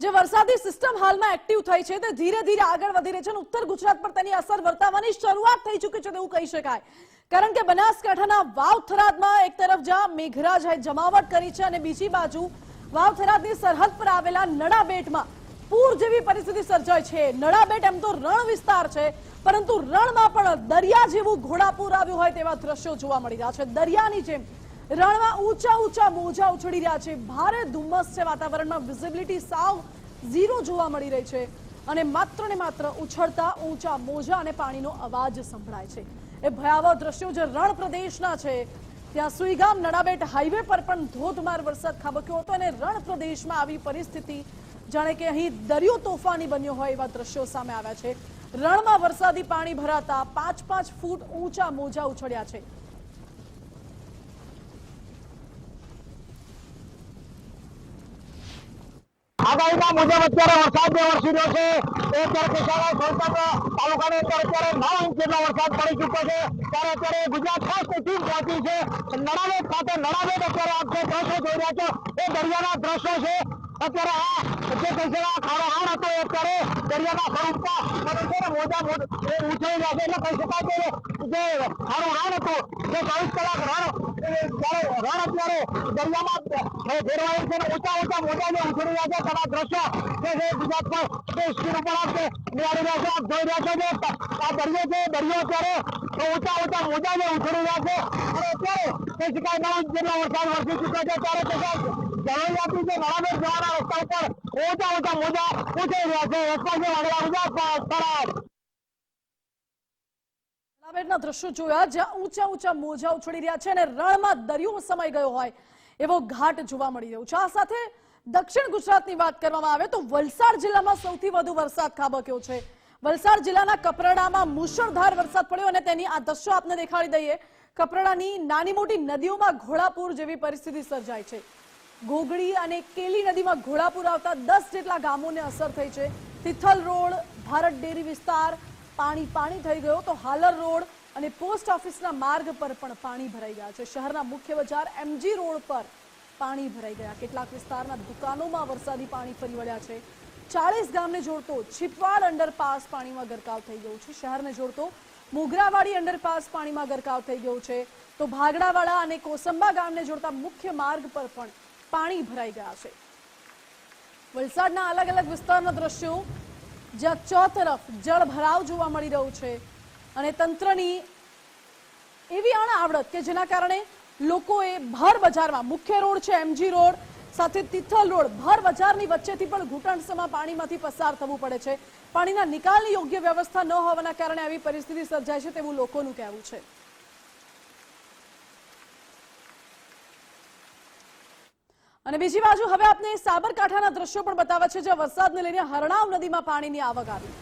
જે વરસાદી સિસ્ટમ હાલમાં એક્ટિવ થઈ છે તે ધીરે ધીરે આગળ વધી રહી છે અને ઉત્તર ગુજરાત પર તેની અસર વર્તાવાની શરૂઆત થઈ ચૂકી છે તેવું કહી શકાય. કારણ કે બનાસકાંઠાના વાવ થરાદમાં એક તરફ જ્યાં મેઘરાજાએ જમાવટ કરી છે અને બીજી બાજુ વાવ થરાદની સરહદ પર આવેલા નડાબેટમાં પૂર જેવી પરિસ્થિતિ સર્જાય છે. નડાબેટ એમ તો રણ વિસ્તાર છે, પરંતુ રણમાં પણ દરિયા જેવું ઘોડાપૂર આવ્યું હોય તેવા દ્રશ્યો જોવા મળી રહ્યા છે. દરિયાની જેમ રણમાં ઊંચા ઊંચા મોજા ઉછળી રહ્યા છે. ભારે ધુમ્મસ છે વાતાવરણમાં. વિઝિબિલિટી સાવ ઝીરો જોવા મળી રહી છે. અને માત્ર ને માત્ર ઉછળતા ઊંચા મોજા અને પાણીનો અવાજ સંભળાય છે. એ ભયાવહ દ્રશ્યો જે રણ પ્રદેશના છે, ત્યાં સુઈગામ નડાબેટ હાઈવે પર પણ ધોધમાર વરસાદ ખાબક્યો હતો અને રણ પ્રદેશમાં આવી પરિસ્થિતિ જાણે કે અહીં દરિયો તોફાની બન્યો હોય એવા દ્રશ્યો સામે આવ્યા છે. રણમાં વરસાદી પાણી ભરાતા પાંચ પાંચ ફૂટ ઊંચા મોજા ઉછળ્યા છે. આગાહીના મુજબ અત્યારે વરસાદ જે વરસી રહ્યો છે એ અત્યારે કેસારા સોનપાત્ર તાલુકાની અંદર અત્યારે નવ ઇંચ જેટલો વરસાદ પડી ચૂક્યો છે ત્યારે અત્યારે ગુજરાત ફર્સ્ટ ટીમ પહોંચી છે નડાબેટ ખાતે નડાબેટ અત્યારે આપ જે દ્રશ્યો જોઈ રહ્યા છો એ દરિયાના દ્રશ્યો છે અત્યારે આ જે કૈસેરા ખાડો હાડ હતો અત્યારે દરિયાના સ્વરૂપમાં છે ને મોજા ઉછળી રહ્યા છે એટલે કહી શકાય કે જે ખાડો રણ હતો, જે ચોવીસ કલાક રણ ત્યારે રણ અત્યારે દરિયામાં ફેરવાયું છે અને ઊંચા ઊંચા મોજા જે ઉછળી રહ્યા છે તેના દ્રશ્યો. જે છે ગુજરાત પર તે સ્ક્રીન ઉપર આપ નિહાળી રહ્યા છે, આપ જોઈ રહ્યા છો જે આ દરિયો છે દરિયો અત્યારે ઊંચા ઊંચા મોજા જે ઉછળી રહ્યા છે અને અત્યારે કહી શકાય નવ જેટલા વરસાદ વરસી ચૂક્યો છે ત્યારે તે છે. બરાબર જવાના રસ્તા ઉપર ઊંચા ઊંચા મોજા ઉઠી રહ્યા છે. વાગડા ગુજરાત થરાદ નડાબેટના દ્રશ્યો જોયા, જ્યાં ઊંચા ઊંચા મોજા ઉછળી રહ્યા છે અને રણમાં દરિયો સમાઈ ગયો હોય એવો ઘાટ જોવા મળી રહ્યો છે. આ સાથે દક્ષિણ ગુજરાતની વાત કરવામાં આવે તો વલસાડ જિલ્લામાં સૌથી વધુ વરસાદ ખાબક્યો છે. વલસાડ જિલ્લાના કપરાડામાં મુશળધાર વરસાદ પડ્યો અને તેની આ દ્રશ્યો આપને દેખાડી દઈએ. કપરાડાની નાની મોટી નદીઓમાં ઘોડાપૂર જેવી પરિસ્થિતિ સર્જાય છે. ઘોગડી અને કેલી નદીમાં ઘોડાપુર આવતા દસ જેટલા ગામોને અસર થઈ છે. તિથલ રોડ, ભારત ડેરી વિસ્તાર, પાણી પાણી થઈ ગયો તો હાલર રોડ અને પોસ્ટ ઓફિસના માર્ગ પર પણ પાણી ભરાઈ ગયા છે. શહેરના મુખ્ય બજાર એમજી રોડ પર પાણી ભરાઈ ગયા. કેટલાક વિસ્તારના દુકાનોમાં વરસાદી પાણી ફરી વળ્યા છે. ચાળીસ ગામને જોડતો છીપવાડ અંડરપાસ પાણીમાં ગરકાવ થઈ ગયો છે. શહેરને જોડતો મોગરાવાડી અંડરપાસ પાણીમાં ગરકાવ થઈ ગયું છે. તો ભાગડાવાડા અને કોસંબા ગામને જોડતા મુખ્ય માર્ગ પર પણ પાણી ભરાઈ ગયા છે. વલસાડના અલગ અલગ વિસ્તારના દ્રશ્યો જ્યાં ચોતરફ જળ ભરાવ જોવા મળી રહ્યું છે અને તંત્રની એવી અણઆવડત કે જેના કારણે લોકોએ ભર બજારમાં, મુખ્ય રોડ છે એમજી રોડ, સાથે તિથલ રોડ, ભર બજારની વચ્ચેથી પણ ઘૂંટણસમાં પાણીમાંથી પસાર થવું પડે છે. પાણીના નિકાલની યોગ્ય વ્યવસ્થા ન હોવાના કારણે આવી પરિસ્થિતિ સર્જાય છે તેવું લોકોનું કહેવું છે. અને બીજી બાજુ હવે આપને સાબરકાંઠાના દ્રશ્યો પણ બતાવે છે જ્યાં વરસાદને લઈને હરણાવ નદીમાં પાણીની આવક આવી.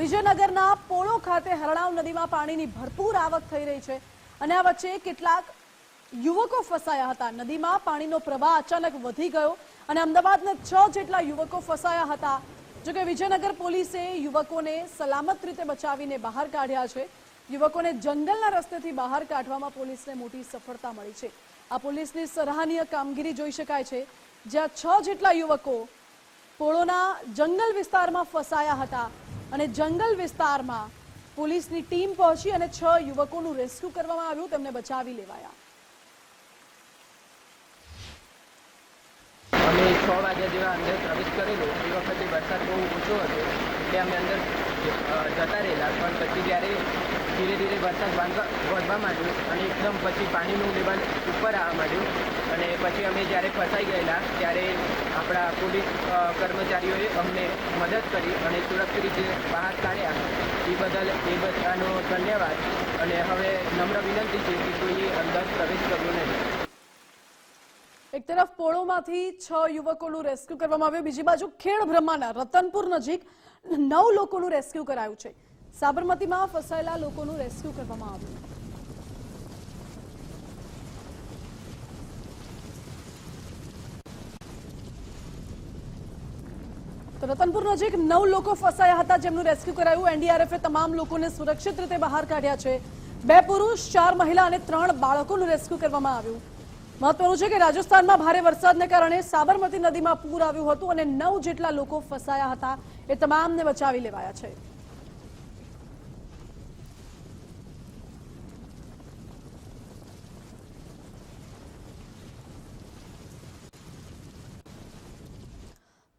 વિજયનગરના પોળો ખાતે હરણાવ નદીમાં પાણીની ભરપૂર આવક થઈ રહી છે અને આ વચ્ચે કેટલાક યુવકો ફસાયા હતા. નદીમાં પાણીનો પ્રવાહ અચાનક વધી ગયો અને અમદાવાદના છ જેટલા યુવકો ફસાયા હતા. જોકે વિજયનગર પોલીસે યુવકોને સલામત રીતે બચાવીને બહાર કાઢ્યા છે. યુવકોને જંગલના રસ્તેથી બહાર કાઢવામાં પોલીસને મોટી સફળતા મળી છે. આ પોલીસની સરાહનીય કામગીરી જોઈ શકાય છે, જ્યાં છ જેટલા યુવકો પોળોના જંગલ વિસ્તારમાં ફસાયા હતા અને જંગલ વિસ્તારમાં પોલીસની ટીમ પહોંચી અને છ યુવકોનું રેસ્ક્યુ કરવામાં આવ્યું, તેમને બચાવી લેવાયા. અમે છ વાગ્યા જેવા અંદર પ્રવેશ કરેલો. એ વખતે વરસાદ બહુ ઓછો હતો. એટલે અમે અંદર જતા રહેલા. પણ પછી જ્યારે ધીરે ધીરે વરસાદ વધવા માંડ્યો અને એકદમ પછી પાણીનું લેવલ ઉપર આવવા માંડ્યું અને પછી અમે જ્યારે ફસાઈ ગયેલા, ત્યારે આપણા પોલીસ કર્મચારીઓએ અમને મદદ કરી અને સુરક્ષિત રીતે બહાર કાઢ્યા. એ બદલ એ બધાનો ધન્યવાદ અને હવે નમ્ર વિનંતી છે કે કોઈએ અંદર પ્રવેશ કરવો નહીં. એક તરફ પોળોમાંથી છ યુવકોનું રેસ્ક્યુ કરવામાં આવ્યું. બીજી બાજુ ખેડ બ્રહ્માના રતનપુર નજીક નવ લોકોનું રેસ્ક્યુ કરાયું છે. સાબરમતીમાં ફસાયેલા લોકોનું રેસ્ક્યુ કરવામાં આવ્યું. તો રતનપુર નજીક નવ લોકો ફસાયા હતા જેમનું રેસ્ક્યુ કરાયું. એનડીઆરએફે તમામ લોકોને સુરક્ષિત રીતે બહાર કાઢ્યા છે. બે પુરુષ, ચાર મહિલા અને ત્રણ બાળકોનું રેસ્ક્યુ કરવામાં આવ્યું. મહત્વનું છે કે રાજસ્થાનમાં ભારે વરસાદને કારણે સાબરમતી નદીમાં પૂર આવ્યું હતું અને નવ જેટલા લોકો ફસાયા હતા. એ તમામને બચાવી લેવાયા છે.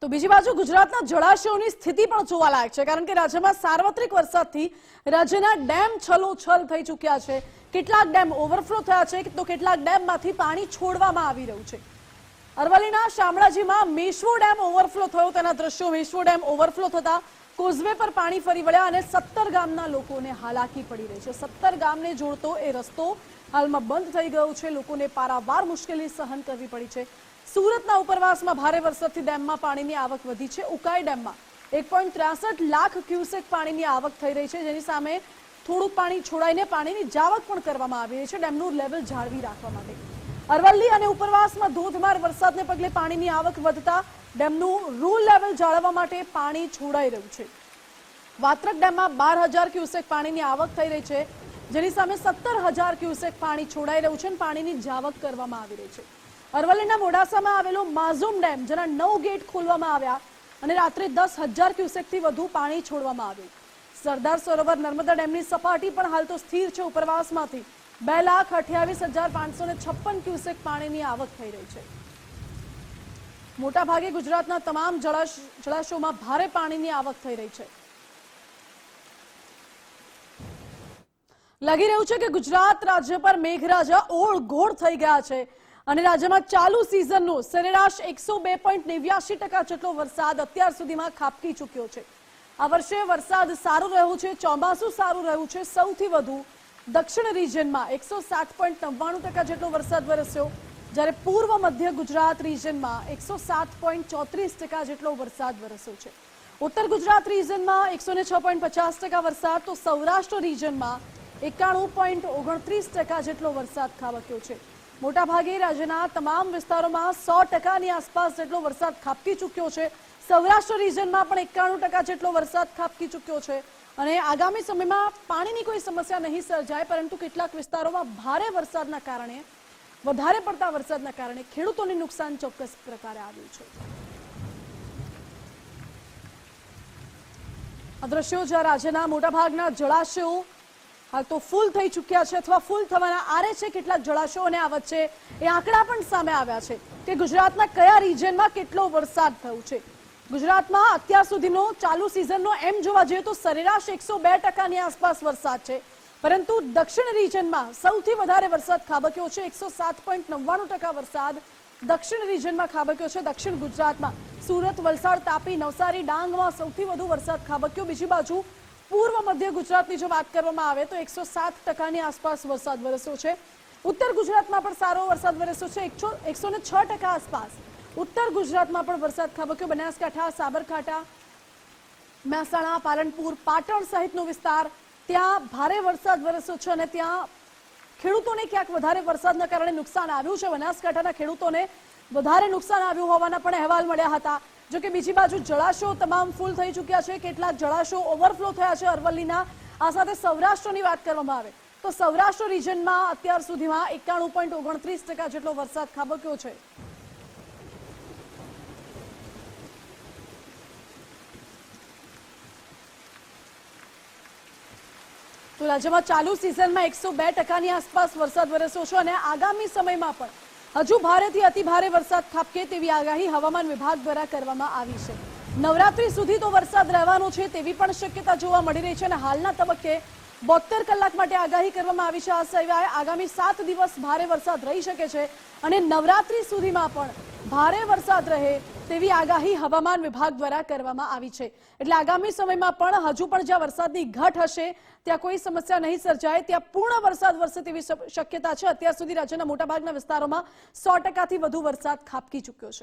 તો બીજી બાજુ ગુજરાતના જળાશયોની સ્થિતિ પણ જોવાલાયક છે, કારણ કે રાજ્યમાં સાર્વત્રિક વરસાદથી રાજ્યના ડેમ છલોછલ થઈ ચૂક્યા છે. કેટલાક ડેમ ઓવરફ્લો થયા છે, તો કેટલાક ડેમમાંથી પાણી છોડવામાં આવી રહ્યું છે. અરવલ્લીના શામળાજીમાં મેશ્વો ડેમ ઓવરફ્લો થયો તેના દ્રશ્યો. મેશ્વો ડેમ ઓવરફ્લો થતા કોઝવે પર પાણી ફરી વળ્યા અને સત્તર ગામના લોકોને હાલાકી પડી રહી છે. સત્તર ગામને જોડતો એ રસ્તો હાલમાં બંધ થઈ ગયો છે. લોકોને પારાવાર મુશ્કેલી સહન કરવી પડી છે. સુરતના ઉપરવાસમાં ભારે વરસાદથી ડેમમાં પાણીની આવક વધી છે. ઉકાઈ ડેમમાં એક પોઈન્ટ ત્રેસઠ લાખ ક્યુસેક પાણીની આવક થઈ રહી છે. જેની સામે થોડુંક પાણી છોડાઈને પાણીની જાવક પણ કરવામાં આવી રહી છે. ડેમનું લેવલ જાળવી રાખવા માટે. અરવલ્લી અને ઉપરવાસમાં ધોધમાર વરસાદને પગલે પાણીની આવક વધતા ડેમનું રૂલ લેવલ જાળવવા માટે પાણી છોડાઈ રહ્યું છે. વાત્રક ડેમમાં બાર હજાર ક્યુસેક પાણીની આવક થઈ રહી છે, જેની સામે સત્તર હજાર ક્યુસેક પાણી છોડાઈ રહ્યું છે અને પાણીની જાવક કરવામાં આવી રહી છે. અરવલ્લીના મોડાસામાં આવેલો માઝુમ ડેમ, જેના નવ ગેટ ખોલવામાં આવ્યા અને રાત્રે દસ હજાર ક્યુસેકથી વધુ પાણી છોડવામાં આવ્યું. સરદાર સરોવર નર્મદા ડેમની સપાટી પણ હાલ તો સ્થિર છે ઉપરવાસમાંથી. બે લાખ અઠ્યાવીસ હજાર પાંચસો ને છપ્પન ક્યુસેક પાણીની આવક થઈ રહી છે. મોટાભાગે ગુજરાતના તમામ જળાશયોમાં ભારે પાણીની આવક થઈ રહી છે. લાગી રહ્યું છે કે ગુજરાત રાજ્ય પર મેઘરાજા ઓળ ઘોળ થઈ ગયા છે અને રાજ્યમાં ચાલુ સિઝનનો સરેરાશ એકસો બે પોઈન્ટ નેવ્યાસી ટકા જેટલો વરસાદ અત્યાર સુધીમાં ખાબકી ચૂક્યો છે. આ વર્ષે વરસાદ સારો રહ્યો છે, ચોમાસું સારું રહ્યું છે, સૌથી વધુ દક્ષિણ રિજનમાં એકસો સાત પોઈન્ટ નવ્વાણું ટકા જેટલો વરસાદ વરસ્યો. જ્યારે પૂર્વ મધ્ય ગુજરાત રીજનમાં એકસો સાત પોઈન્ટ ચોત્રીસ ટકા જેટલો વરસાદ વરસ્યો છે. ઉત્તર ગુજરાત રીજનમાં એકસો ને છ પોઈન્ટ પચાસ ટકા વરસાદ, તો સૌરાષ્ટ્ર રિજનમાં એકાણું પોઈન્ટ ઓગણત્રીસ ટકા જેટલો વરસાદ ખાબક્યો છે. મોટાભાગે રાજ્યના તમામ વિસ્તારોમાં સો ટકાની આસપાસ જેટલો વરસાદ ખાબકી ચૂક્યો છે. સૌરાષ્ટ્ર રિજનમાં પણ એકાણું ટકા જેટલો વરસાદ ખાબકી ચૂક્યો છે. અને આગામી સમયમાં પાણીની કોઈ સમસ્યા નહીં સર્જાય, પરંતુ કેટલાક વિસ્તારોમાં ભારે વરસાદના કારણે, વધારે પડતા વરસાદના કારણે ખેડૂતોને નુકસાન ચોક્કસ પ્રકારે આવ્યું છે. આ દ્રશ્યો જ્યાં રાજ્યના મોટાભાગના જળાશયો હાલ તો ફૂલ થઈ ચૂક્યા છે અથવા ફૂલ થવાના આરે છે કેટલાક જળાશયો અને આ વચ્ચે એ આંકડા પણ સામે આવ્યા છે કે ગુજરાતના કયા રિજનમાં કેટલો વરસાદ થયો છે. ગુજરાતમાં અત્યાર સુધીનો ચાલુ સિઝનનો એમ જોવા જઈએ તો સરેરાશ એકસો બે ટકાની આસપાસ વરસાદ છે. પરંતુ દક્ષિણ રિજનમાં સૌથી વધારે વરસાદ ખાબક્યો છે. એકસો સાત પોઈન્ટ નવ્વાણું ટકા વરસાદ દક્ષિણ રિજનમાં ખાબક્યો છે. દક્ષિણ ગુજરાતમાં સુરત, વલસાડ, તાપી, નવસારી, ડાંગમાં સૌથી વધુ વરસાદ ખાબક્યો. બીજી બાજુ પૂર્વ મધ્ય ગુજરાતની જો વાત કરવામાં આવે તો એકસો સાત ટકાની આસપાસ વરસાદ વરસ્યો છે. ઉત્તર ગુજરાતમાં પણ સારો વરસાદ વરસ્યો છે. એકસો એકસો છ ટકા આસપાસ. ઉત્તર ગુજરાતમાં પણ વરસાદ ખાબક્યો. બનાસકાંઠા, સાબરકાંઠા, મહેસાણા, પાલનપુર, પાટણ સહિતનો વિસ્તાર ત્યાં ભારે વરસાદ વરસ્યો છે અને ત્યાં ખેડૂતોને ક્યાંક વધારે વરસાદના કારણે નુકસાન આવ્યું છે. બનાસકાંઠાના ખેડૂતોને વધારે નુકસાન આવ્યું હોવાના પણ અહેવાલ મળ્યા હતા. જો કે બીજી બાજુ જળાશયો તમામ ફૂલ થઈ ચૂક્યા છે. કેટલાક જળાશયો ઓવરફ્લો થયા છે અરવલ્લીના. આ સાથે સૌરાષ્ટ્રની વાત કરવામાં આવે તો સૌરાષ્ટ્ર રિજનમાં અત્યાર સુધીમાં એકાણું પોઈન્ટ ઓગણત્રીસ ટકા જેટલો વરસાદ ખાબક્યો છે. તો રાજ્યમાં ચાલુ સિઝનમાં એકસો બે ટકાની આસપાસ વરસાદ વરસ્યો છે અને આગામી સમયમાં પણ હજુ ભારેથી અતિ ભારે વરસાદ ખાબકે તેવી આગાહી હવામાન વિભાગ દ્વારા કરવામાં આવી છે. નવરાત્રી સુધી તો વરસાદ રહેવાનો છે તેવી પણ શક્યતા જોવા મળી રહી છે અને હાલના તબક્કે બોતેર કલાક માટે આગાહી કરવામાં આવી છે. આ સિવાય આગામી સાત દિવસ ભારે વરસાદ રહી શકે છે અને નવરાત્રી સુધીમાં પણ ભારે વરસાદ રહે તેવી આગાહી હવામાન વિભાગ દ્વારા કરવામાં આવી છે. એટલે આગામી સમયમાં પણ હજુ પણ જ્યાં વરસાદની ઘટ હશે, ત્યાં કોઈ સમસ્યા નહીં સર્જાય, ત્યાં પૂર્ણ વરસાદ વરસે તેવી શક્યતા છે. અત્યાર સુધી રાજ્યના મોટાભાગના વિસ્તારોમાં સો ટકાથી વધુ વરસાદ ખાબકી ચૂક્યો છે.